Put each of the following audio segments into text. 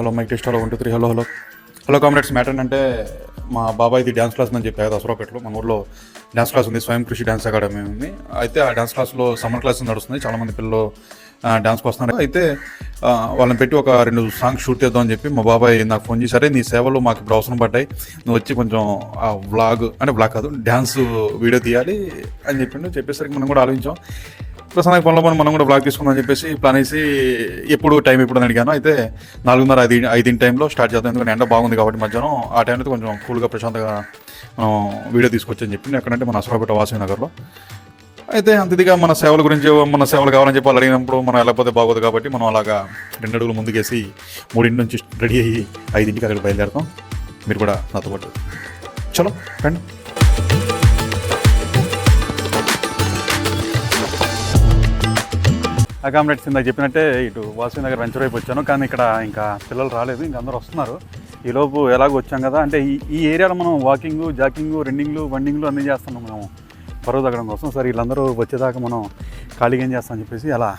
Hello mic test hello one two three hello hello. Hello comrades matter అంటే మా బాబాయ్ది dance class అని చెప్పి అసరాపేటలో మన ఊర్లో డ్యాన్స్ క్లాస్ ఉంది స్వయం కృషి డ్యాన్స్ అకాడమీ ఉంది. అయితే ఆ డ్యాన్స్ క్లాస్లో సమ్మర్ క్లాస్ నడుస్తుంది చాలామంది పిల్లలు డ్యాన్స్కి వస్తున్నారు. అయితే వాళ్ళని పెట్టి ఒక రెండు సాంగ్స్ షూట్ చేద్దాం అని చెప్పి మా బాబాయ్ నాకు ఫోన్ చేసి సరే నీ సేవలు మాకు ఇప్పుడు అవసరం పడ్డాయి నువ్వు వచ్చి కొంచెం ఆ వ్లాగ్ అంటే వ్లాగ్ కాదు డ్యాన్స్ వీడియో తీయాలి అని చెప్పిండు చెప్పేసరికి మనం కూడా ఆలోచించాం. ప్రస్తుతానికి పనుల పని మనం కూడా బ్లాక్ తీసుకుందాం అని చెప్పేసి ప్లాన్ వేసి ఎప్పుడు టైం ఎప్పుడు అని అడిగాను. అయితే నాలుగున్నర ఐదు ఐదింటి టైంలో స్టార్ట్ చేద్దాం. ఎందుకంటే ఎండ బాగుంది కాబట్టి మధ్యాహ్నం ఆ టైంలో అయితే కొంచెం కూల్గా ప్రశాంతంగా మనం వీడియో తీసుకొచ్చని చెప్పి ఎక్కడంటే మన అసరాపేట వాసవి నగర్లో అయితే అంతదిగా మన సేవల గురించి మన సేవలు కావాలని చెప్పి వాళ్ళు అడిగినప్పుడు మనం వెళ్ళకపోతే బాగోదు కాబట్టి మనం అలాగా రెండు అడుగులు ముందుకేసి మూడింటి నుంచి రెడీ అయ్యి ఐదింటికి అక్కడికి బయలుదేరుతాం. మీరు కూడా నాతో పాటు చలో రండి. అకామిడేట్స్ ఇందాక చెప్పినట్టే ఇటు వాసవి నగర్ వెంచర్ వైపు వచ్చాను. కానీ ఇక్కడ ఇంకా పిల్లలు రాలేదు ఇంకా అందరూ వస్తున్నారు. ఈలోపు ఎలాగో వచ్చాం కదా. అంటే ఈ ఈ ఏరియాలో మనం వాకింగ్ జాకింగ్ రన్నింగ్లు వండింగ్లు అన్నీ చేస్తున్నాం మేము బరువు తగ్గడం కోసం. సరే వీళ్ళందరూ వచ్చేదాకా మనం ఖాళీగా ఏం చేస్తామని చెప్పేసి అలా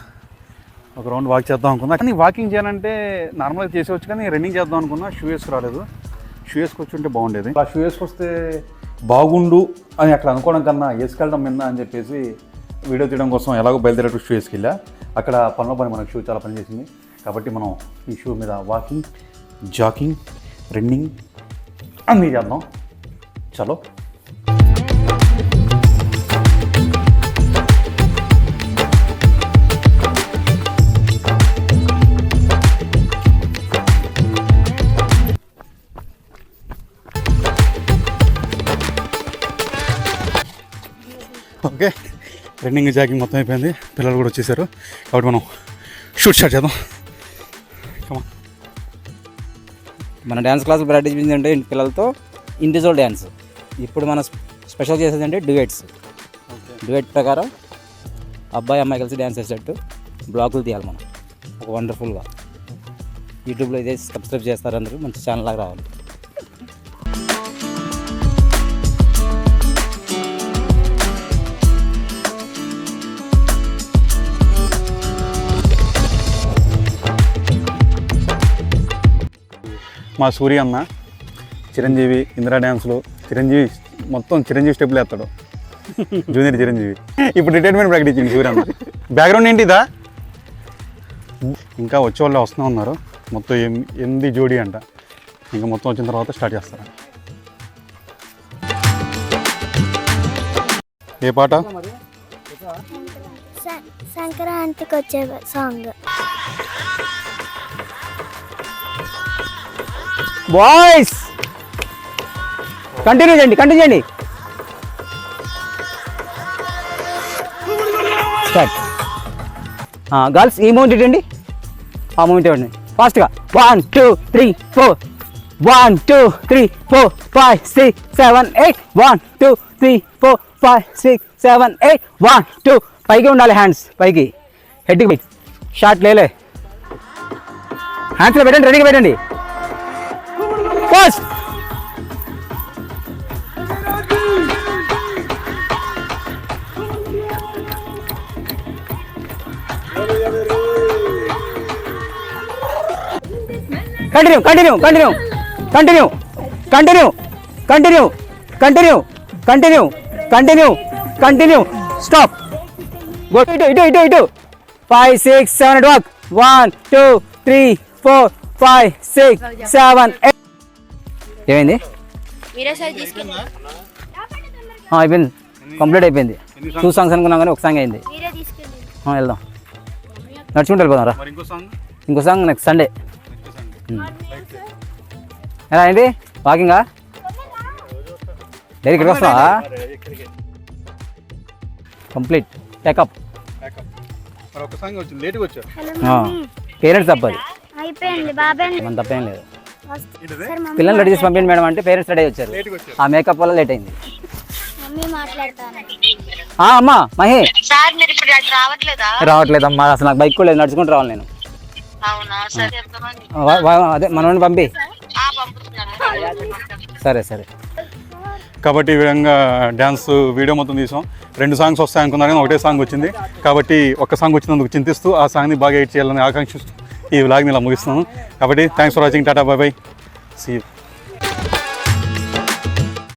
ఒక రౌండ్ వాక్ చేద్దాం అనుకున్నా. కానీ వాకింగ్ చేయాలంటే నార్మల్గా చేసేవచ్చు కానీ రన్నింగ్ చేద్దాం అనుకున్నా షూ వేసుకు రాలేదు. షూ వేసుకొచ్చి ఉంటే బాగుండేది. ఆ షూ వేసుకొస్తే బాగుండు అని అక్కడ అనుకోవడం కన్నా వేసుకెళ్ళడం మిన్న అని చెప్పేసి వీడియో తీయడం కోసం ఎలాగో బయలుదేరేట్టు షూ వేసుకెళ్ళా. అక్కడ పనిలో పని మనకు షూ చాలా పనిచేసింది కాబట్టి మనం ఈ షూ మీద వాకింగ్ జాకింగ్ రన్నింగ్ అన్నీ చేద్దాం. చలో. ఓకే. రన్నింగ్ జాగింగ్ మొత్తం అయిపోయింది. పిల్లలు కూడా వచ్చేసారు. కాబట్టి మనం షూట్ స్టార్ట్ చేద్దాం. కమా మన డ్యాన్స్ క్లాస్ ప్రాక్టీస్ చేసిందంటే పిల్లలతో ఇండివిజువల్ డ్యాన్స్ ఇప్పుడు మన స్పెషల్ చేసేది అంటే డ్యూయెట్స్ డ్యూయెట్ ప్రకారం అబ్బాయి అమ్మాయి కలిసి డ్యాన్స్ చేసేటట్టు బ్లాగులు తీయాలి మనం. ఒక వండర్ఫుల్గా యూట్యూబ్లో ఇదే సబ్స్క్రైబ్ చేస్తారు అందరూ. మంచి ఛానల్ లాగా రావాలి. మా సూర్య అన్న చిరంజీవి ఇందిరా డ్యాన్స్లో. చిరంజీవి మొత్తం చిరంజీవి స్టెప్లు వేస్తాడు. జూనియర్ చిరంజీవి. ఇప్పుడు రిటైర్మెంట్ ప్రకటించింది సూర్య అన్న. బ్యాక్గ్రౌండ్ ఏంటిదా? ఇంకా వచ్చే వాళ్ళు వస్తూనే ఉన్నారు. మొత్తం ఎం ఎనిమిది జోడీ అంట. ఇంకా మొత్తం వచ్చిన తర్వాత స్టార్ట్ చేస్తారు. ఏ పాట? సంక్రాంతికి వచ్చే సాంగ్. బాయ్స్ కంటిన్యూ చేయండి కంటిన్యూ చేయండి. స్టార్ట్ గర్ల్స్ ఈ మూమెంట్ ఇటండి ఆ మూమెంట్ ఇవ్వండి. ఫాస్ట్గా one two three four one two three four five six seven eight one two three four five six seven eight one two పైకి ఉండాలి హ్యాండ్స్ పైకి. హెడ్కి షార్ట్ లేలే. హ్యాండ్స్లో పెట్టండి రెడీగా పెట్టండి. First continue continue continue continue continue continue continue continue continue continue stop go ఇటు ఇటు ఇటు ఇటు five six seven eight walk one two three four five six seven eight ఏమైంది? అయిపోయింది. కంప్లీట్ అయిపోయింది. టూ సాంగ్స్ అనుకున్నాం కానీ ఒక సాంగ్ అయింది. మీరే తీసుకెళ్ళి. ఆ, వెళ్దాం. నడుచుకుంటూ వెళ్ళిపోదాం రా ఇంకో సాంగ్? ఇంకో సాంగ్ నెక్స్ట్ సండే ఎలా ఏంటి వాకింగా? డైరీ ఇక్కడికి వస్తావా కంప్లీట్. హలో పేరెంట్స్ తప్పది. అయిపోయింది. బాబాయ్ మన తప్పేం లేదు. పిల్లల్ని రెడీ చేసి పంపించండి మేడం అంటే పేరెంట్స్ రెడీ వచ్చారు. ఆ మేకప్ వల్ల లేట్ అయింది. మమ్మీ మాట్లాడతాను. ఆ, అమ్మా మహి. సార్ మీరు ఇప్పుడు అటు రావట్లేదా? రావట్లేదమ్మా అసలు నాకు బైక్ కూడా లేదు నడుచుకుంటూ రావాలి నేను. అదే మనోడిని పంపి. సరే సరే. కాబట్టి ఈ విధంగా డ్యాన్స్ వీడియో మొత్తం తీసాం. రెండు సాంగ్స్ వస్తాయి అనుకున్నారు కానీ ఒకటే సాంగ్ వచ్చింది. కాబట్టి ఒక్క సాంగ్ వచ్చినందుకు చింతిస్తూ ఆ సాంగ్ని బాగా ఎయిట్ చేయాలని ఆకాంక్షిస్తూ ఈ వ్లాగ్ని ఇలా ముగిస్తున్నాను. కాబట్టి thanks for watching Tata bye bye see